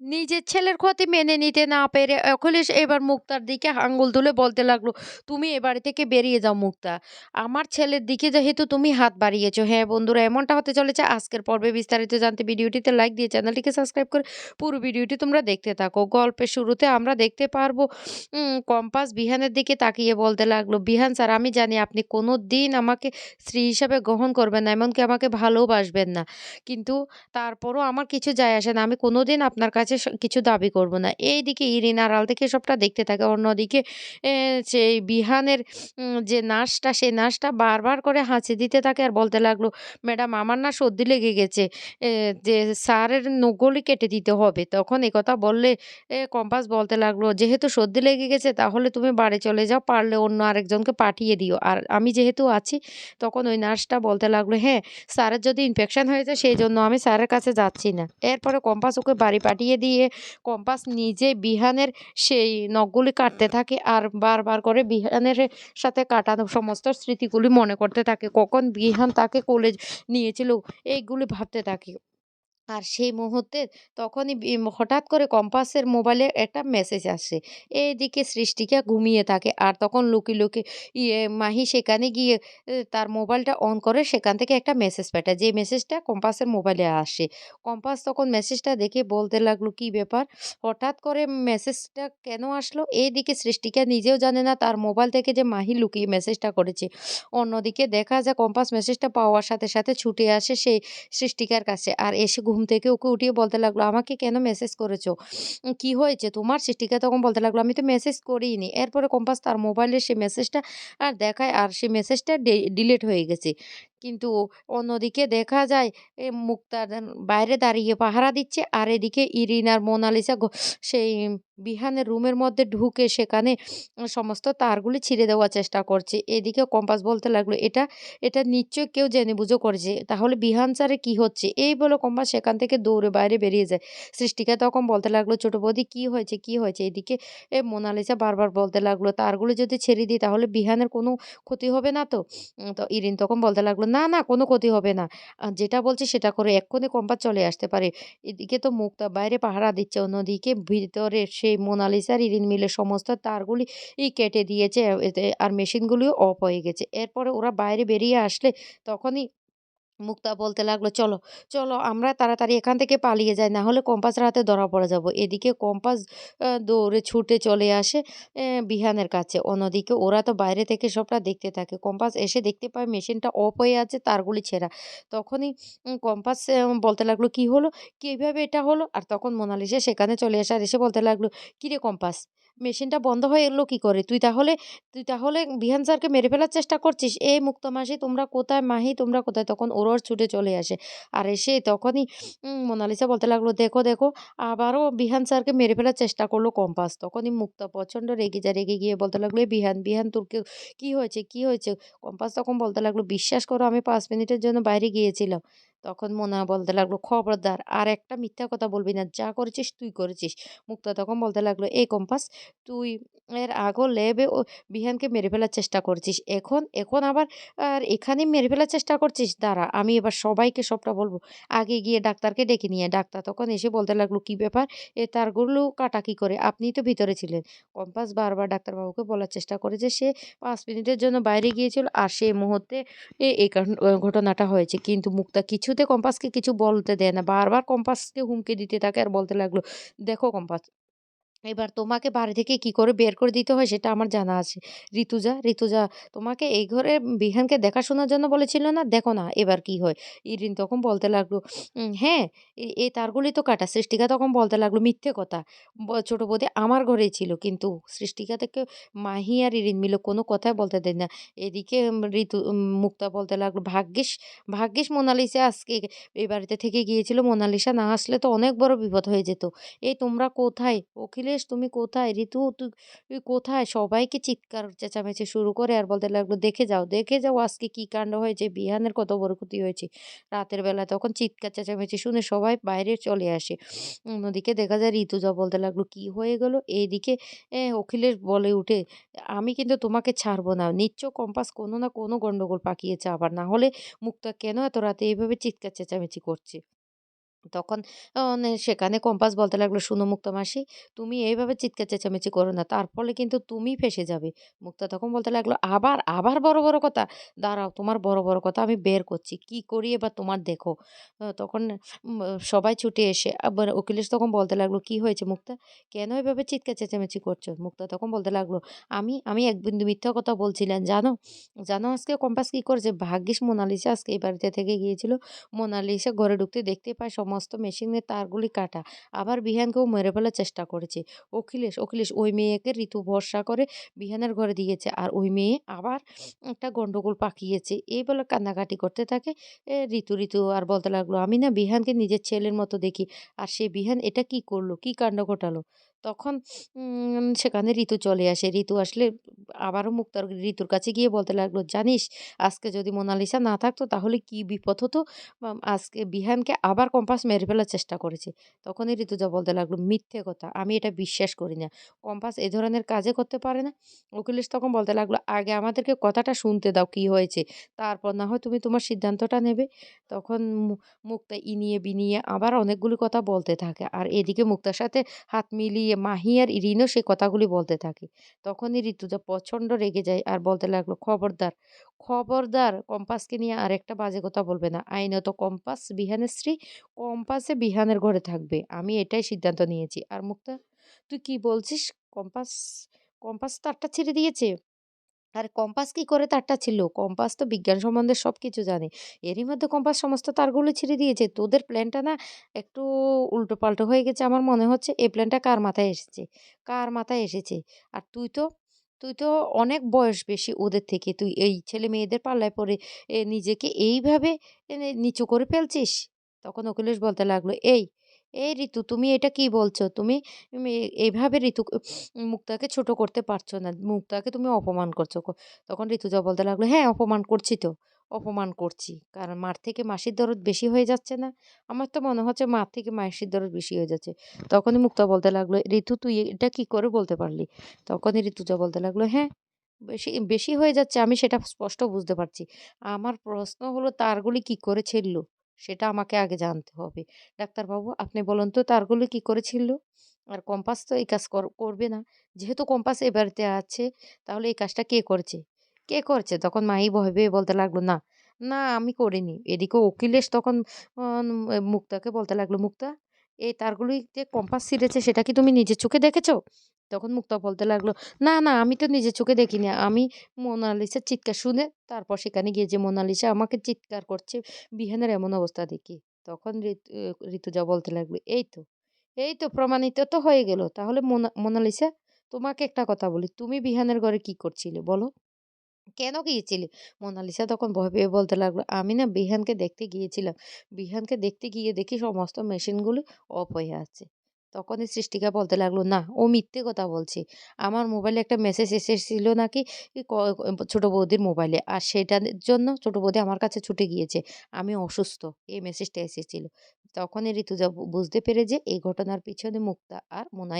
নিজের ছেলের ক্ষতি মেনে নিতে না পেরে অখিলেশ এবার মুক্তার দিকে আঙ্গুল তুলে বলতে লাগল, "তুমি এ বাড়ি থেকে বেরিয়ে যাও মুক্তা। আমার ছেলের দিকে যেহেতু তুমি হাত বাড়িয়েছো" হ্যাঁ বন্ধুরা এমনটা হতে চলেছে আজকের পর্বে বিস্তারিত জানতে ভিডিওটিতে লাইক দিয়ে চ্যানেলটিকে সাবস্ক্রাইব করে পুরো ভিডিওটি তোমরা দেখতে থাকো। গল্পের শুরুতে আমরা দেখতে পারব কম্পাস বিহানের দিকে তাকিয়ে বলতে লাগল, "বিহান স্যার আমি জানি আপনি কোনো দিন আমাকে স্ত্রী হিসাবে গ্রহণ করবেন না, এমনকি আমাকে ভালোবাসবেন না। কিন্তু তারপরও আমার কিছু যায় আসে না। আমি কোনো দিন আপনার কাছে স কিছু দাবি করব না। এইদিকে ইরিন আড়াল থেকে সবটা দেখতে থাকে। অন্যদিকে সেই বিহানের যে নার্সটা, সেই নার্সটা বারবার করে হাঁচি দিতে থাকে আর বলতে লাগল, "ম্যাডাম আমার না সর্দি লেগে গেছে। যে স্যারের নখগুলি কেটে দিতে হবে।" তখন একথা বললে কম্পাস বলতে লাগল, "যেহেতু সর্দি লেগে গেছে তাহলে তুমি বাড়ি চলে যাও। পারলে অন্য আরেকজনকে পাঠিয়ে দিও। আর আমি যেহেতু আছি" তখন ওই নার্সটা বলতে লাগল, "হ্যাঁ, স্যারের যদি ইনফেকশন হয়েছে সেইজন্য আমি স্যারের কাছে যাচ্ছি না।" এরপরে কম্পাস ওকে বাড়ি পাঠিয়ে দিয়ে কম্পাস নিজে বিহানের সেই নখগুলি কাটতে থাকে আর বারবার করে বিহানের সাথে কাটানো সমস্ত স্মৃতিগুলি মনে করতে থাকে। কখন বিহান তাকে কলেজ নিয়েছিল, এইগুলি ভাবতে থাকে। আর সেই মুহূর্তে তখনই হঠাৎ করে কম্পাসের মোবাইলে একটা মেসেজ আসে। এইদিকে সৃষ্টিকা ঘুমিয়ে থাকে আর তখন লুকিয়ে, লুকিয়ে ইয়ে মাহি সেখানে গিয়ে তার মোবাইলটা অন করে সেখান থেকে একটা মেসেজ পাঠায়। যে মেসেজটা কম্পাসের মোবাইলে আসে। কম্পাস তখন মেসেজটা দেখে বলতে লাগল, "কি ব্যাপার? হঠাৎ করে মেসেজটা কেন আসলো?" এইদিকে সৃষ্টিকা নিজেও জানে না তার মোবাইল থেকে যে মাহি লুকিয়ে মেসেজটা করেছে। অন্যদিকে দেখা যায় কম্পাস মেসেজটা পাওয়ার সাথে, সাথে ছুটে আসে সেই সৃষ্টিকার কাছে। আর এসে ঘুম থেকে ওকে উঠিয়ে বলতে লাগল, "আমাকে কেন মেসেজ করেছ? কি হয়েছে তোমার?" সৃষ্টিকা তখন বলতে লাগল, "আমি তো মেসেজ করিনি এরপরে কম্পাস তার মোবাইলে সেই মেসেজটা আর দেখায় আর সেই মেসেজটা ডিলিট হয়ে গেছে। কিন্তু অন্যদিকে দেখা যায় এ মুক্তা দেন বাইরে দাঁড়িয়ে পাহারা দিচ্ছে আর এদিকে ইরিন আর মোনালিসা সেই বিহানের রুমের মধ্যে ঢুকে সেখানে সমস্ত তারগুলি ছিঁড়ে দেওয়ার চেষ্টা করছে। এদিকে কম্পাস বলতে লাগল, "এটা এটা নিশ্চয়ই কেউ জেনে বুঝো করছে তাহলে বিহান স্যারের কি হচ্ছে?" এই বলে কম্পাস সেখান থেকে দৌড়ে বাইরে বেরিয়ে যায়। সৃষ্টিকা তখন বলতে লাগল, "ছোট বৌদি কি হয়েছে, কি হয়েছে?" এদিকে এ মোনালিসা বারবার বলতে লাগল, "তারগুলো যদি ছেড়ে দিই তাহলে বিহানের কোনো ক্ষতি হবে না তো?" তো ইরিন তখন বলতে লাগল, "না, না কোনো ক্ষতি হবে না। আর যেটা বলছি সেটা করে এক্ষুনি কম্পাস চলে আসতে পারে।" এদিকে তো মুক্তা বাইরে পাহারা দিচ্ছে। অন্যদিকে ভিতরে সেই মোনালিসার ইরিন মিলে সমস্ত তারগুলি কেটে দিয়েছে আর মেশিনগুলিও অফ হয়ে গেছে। এরপরে ওরা বাইরে বেরিয়ে আসলে তখনই মুক্তা বলতে লাগল, "চলো, চলো আমরা তাড়াতাড়ি এখান থেকে পালিয়ে যাই। না হলে কম্পাসের হাতে ধরা পড়ে যাব।" এদিকে কম্পাস দৌড়ে ছুটে চলে আসে বিহানের কাছে। অন্যদিকে ওরা তো বাইরে থেকে সবটা দেখতে থাকে। কম্পাস এসে দেখতে পায় মেশিনটা অফ হয়ে আছে, তারগুলি ছেঁড়া। তখনই কম্পাস বলতে লাগল, "কি হলো? কীভাবে এটা হলো?" আর তখন মোনালিসা সেখানে চলে আসে আর এসে বলতে লাগল, "কিরে কম্পাস, মেশিনটা বন্ধ হয়ে এলো কি করে? তুই তাহলে তুই তাহলে বিহান স্যারকে মেরে ফেলার চেষ্টা করছিস? এই মুক্তা মাসি তোমরা কোথায়? মাহি তোমরা কোথায়?" তখন ওরাও ছুটে চলে আসে। আর এসে তখনই মোনালিসা বলতে লাগল, "দেখো, দেখো আবারও বিহান স্যারকে মেরে ফেলার চেষ্টা করল কম্পাস।" তখনই মুক্তা প্রচণ্ড রেগে যা রেগে গিয়ে বলতে লাগল, "এই বিহান, বিহান তোর কি হয়েছে, কি হয়েছে?" কম্পাস তখন বলতে লাগল, "বিশ্বাস করো আমি পাঁচ মিনিটের জন্য বাইরে গিয়েছিলাম।" তখন মোনা বলতে লাগল, "খবরদার আর একটা মিথ্যা কথা বলবি না। যা করেছিস তুই করেছিস।" মুক্তা তখন বলতে লাগল, "এই কম্পাস তুই এর আগেও ল্যাবে ও বিহানকে মেরে ফেলার চেষ্টা করছিস এখন এখন আবার আর এখানেই মেরে ফেলার চেষ্টা করছিস? দাঁড়া আমি এবার সবাইকে সবটা বলব আগে গিয়ে ডাক্তারকে ডেকে নিয়ে ডাক্তার তখন এসে বলতে লাগল, "কি ব্যাপার? এ তারগুলো কাটা কি করে? আপনিই তো ভিতরে ছিলেন।" কম্পাস বারবার ডাক্তারবাবুকে বলার চেষ্টা করে যে সে পাঁচ মিনিটের জন্য বাইরে গিয়েছিল আর সেই মুহূর্তে এই ঘটনাটা হয়েছে। কিন্তু মুক্তা কিছুতে কম্পাসকে কিছু বলতে দেয় না। বারবার কম্পাসকে হুমকি দিতে থাকে আর বলতে লাগল, "দেখো কম্পাস এবার তোমাকে বাড়ি থেকে কি করে বের করে দিতে হয় সেটা আমার জানা আছে। ঋতুজা, ঋতুজা তোমাকে এই ঘরে বিহানকে দেখাশোনার জন্য বলেছিল না? দেখো না এবার কি হয়?" ইরিন তখন বলতে লাগল, "হ্যাঁ, এই তারগুলি তো কাটা।" সৃষ্টিকা তখন বলতে লাগল, "মিথ্যে কথা। ছোট বৌদি আমার ঘরেই ছিল।" কিন্তু সৃষ্টিকা থেকে মাহি আর ইরিন মিলে কোনো কথাই বলতে দেয় না। এদিকে ঋতু মুক্তা বলতে লাগল, "ভাগ্যিস, ভাগ্যিস মোনালিসা আজকে এই বাড়িতে থেকে গিয়েছিল। মোনালিসা না আসলে তো অনেক বড় বিপদ হয়ে যেত। এই তোমরা কোথায়? অখিলেশ তুমি কোথায়? ঋতু তুই কোথায়?" সবাইকে চিৎকার চেঁচামেচি শুরু করে আর বলতে লাগল, "দেখে যাও, দেখে যাও আজকে কি কাণ্ড হয়েছে। বিহানের কত বড় ক্ষতি হয়েছে।" রাতের বেলা তখন চিৎকার চেঁচামেচি শুনে সবাই বাইরে চলে আসে। অন্যদিকে দেখা যায় ঋতুজা বলতে লাগল, "কি হয়ে গেল?" এইদিকে অখিলেশ বলে উঠে, "আমি কিন্তু তোমাকে ছাড়বো না। নিশ্চয় কম্পাস কোনো না কোনো গন্ডগোল পাকিয়েছে আবার। না হলে মুক্তা কেন এত রাতে এইভাবে চিৎকার চেঁচামেচি করছে?" তখন সেখানে কম্পাস বলতে লাগল, "শুনো মুক্তা মাসি, তুমি এইভাবে চিৎকার চেঁচামেচি করো না। তার ফলে কিন্তু তুমি ফেঁসে যাবে।" মুক্তা তখন বলতে লাগল, "আবার, আবার বড়, বড় কথা? দাঁড়াও তোমার বড়, বড় কথা আমি বের করছি। কি করি এবার তোমার দেখো।" তখন সবাই ছুটে এসে আবার অখিলেশ তখন বলতে লাগল, "কি হয়েছে মুক্তা? কেন এভাবে চিৎকার চেঁচামেচি করছ?" মুক্তা তখন বলতে লাগল, "আমি, আমি এক বিন্দু মিথ্যা কথা বলছি না। জানো? জানো আজকে কম্পাস কি করেছে? ভাগ্যিস মোনালিসা আজকে এই বাড়িতে থেকে গিয়েছিল। মোনালিসা ঘরে ঢুকতে দেখতে পায় সমস্ত মেশিনের তারগুলি কাটা। আবার বিহানকেও মেরে ফেলার চেষ্টা করেছে। অখিলেশ, অখিলেশ ওই মেয়েকে ঋতু ভরসা করে বিহানের ঘরে দিয়েছে। আর ওই মেয়ে আবার একটা গন্ডগোল পাকিয়েছে।" এই বলে কান্নাকাটি করতে থাকে। ঋতু, ঋতু আর বলতে লাগল, "আমি না বিহানকে নিজের ছেলের মতো দেখি। আর সে বিহান এটা কি করল? কি কাণ্ড ঘটালো?" তখন সেখানে ঋতু চলে আসে। ঋতু আসলে আবারও মুক্তার ঋতুর কাছে গিয়ে বলতে লাগল, "জানিস আজকে যদি মোনালিসা না থাকতো তাহলে কি বিপদ হতো? আজকে বিহানকে আবার কম্পাস মেরে ফেলার চেষ্টা করেছে।" তখনই ঋতুজা বলতে লাগল, "মিথ্যে কথা। আমি এটা বিশ্বাস করি না। কম্পাস এ ধরনের কাজে করতে পারে না।" অখিলেশ তখন বলতে লাগল, "আগে আমাদেরকে কথাটা শুনতে দাও কি হয়েছে। তারপর না হয় তুমি তোমার সিদ্ধান্তটা নেবে।" তখন মুক্তা ইনিয়ে বিনিয়ে আবার অনেকগুলি কথা বলতে থাকে। আর এদিকে মুক্তার সাথে হাত মিলিয়ে মাহি আর রিনও সেই কথাগুলি বলতে থাকে। তখনই ঋতুজা প্রচণ্ড রেগে যায় আর বলতে লাগল, "খবরদার, খবরদার কম্পাসকে নিয়ে আর একটা বাজে কথা বলবে না। আইনত কম্পাস বিহানের স্ত্রী। কম্পাসে বিহানের ঘরে থাকবে। আমি এটাই সিদ্ধান্ত নিয়েছি।" আর মুক্তা, "তুই কি বলছিস? কম্পাস, কম্পাস তারটা ছেড়ে দিয়েছে?" আরে কম্পাস কি করে তারটা ছিল? কম্পাস তো বিজ্ঞান সম্বন্ধে সব কিছু জানে। এরই মধ্যে কম্পাস সমস্ত তারগুলো ছিঁড়ে দিয়েছে। তোদের প্ল্যানটা না একটু উল্টোপাল্টা হয়ে গেছে আমার মনে হচ্ছে। এই প্ল্যানটা কার মাথায় এসেছে? কার মাথায় এসেছে? আর তুই তো তুই তো অনেক বয়স বেশি ওদের থেকে। তুই এই ছেলে-মেয়েদের পাল্লায় পড়ে এ নিজেকে এইভাবে নিচু করে ফেলছিস? তখন অখিলেশ বলতে লাগল, "এই, এই ঋতু তুমি এটা কি বলছো? তুমি এভাবে ঋতু মুক্তাকে ছোট করতে পারছ না। মুক্তাকে তুমি অপমান করছ।" তখন ঋতুজা বলতে লাগল, "হ্যাঁ, অপমান করছি তো। অপমান করছি। কারণ মার থেকে মাসির দরদ বেশি হয়ে যাচ্ছে না? আমার তো মনে হচ্ছে মার থেকে মাসির দরদ বেশি হয়ে যাচ্ছে।" তখনই মুক্তা বলতে লাগল, "ঋতু তুই এটা কি করে বলতে পারলি?" তখনই ঋতুজা বলতে লাগল, "হ্যাঁ, বেশি বেশি হয়ে যাচ্ছে আমি সেটা স্পষ্ট বুঝতে পারছি। আমার প্রশ্ন হলো তারগুলি কি করে ছিঁড়ল? সেটা আমাকে আগে জানতে হবে। ডাক্তারবাবু আপনি বলুন তো তারগুলি কি করেছিল আর কম্পাস তো এই কাজ কর করবে না। যেহেতু কম্পাস এ বাড়িতে আছে তাহলে এই কাজটা কে করছে কে করছে তখন মাই ভয় পেয়ে বলতে লাগল, "না, না আমি করিনি।" এদিকে অখিলেশ তখন মুক্তাকে বলতে লাগল, "মুক্তা, এই তারগুলি যে কম্পাস ছিঁড়েছে সেটা কি তুমি নিজের চোখে দেখেছ?" তখন মুক্তা বলতে লাগল, "না, না আমি তো নিজের চোখে দেখিনি। আমি মোনালিসার চিৎকার শুনে তারপর সেখানে গিয়ে যে মোনালিসা আমাকে চিৎকার করছে বিহানের এমন অবস্থা দেখি।" তখন ঋতু ঋতুজা বলতে লাগল, "এই তো, এই তো প্রমাণিত তো হয়ে গেল। তাহলে মোনা মোনালিসা তোমাকে একটা কথা বলি। তুমি বিহানের ঘরে কি করছিলে বলো? কেন গিয়েছিলে?" মোনালিসা তখন ভয় পেয়ে বলতে লাগল, "আমি না বিহানকে দেখতে গিয়েছিলাম। বিহানকে দেখতে গিয়ে দেখি সমস্ত মেশিনগুলো অফ হয়ে আছে।" তখনই সৃষ্টিকা বলতে লাগল, "না, ও মিথ্যে কথা বলছে। আমার মোবাইলে একটা মেসেজ এসেছিল নাকি ছোটো বৌদির মোবাইলে। আর সেটার জন্য ছোট বৌদি আমার কাছে ছুটে গিয়েছে। আমি অসুস্থ। এই মেসেজটা এসেছিল।" তখনই ঋতুজা বুঝতে পেরে যে এই ঘটনার পিছনে মুক্তা আর মোনাই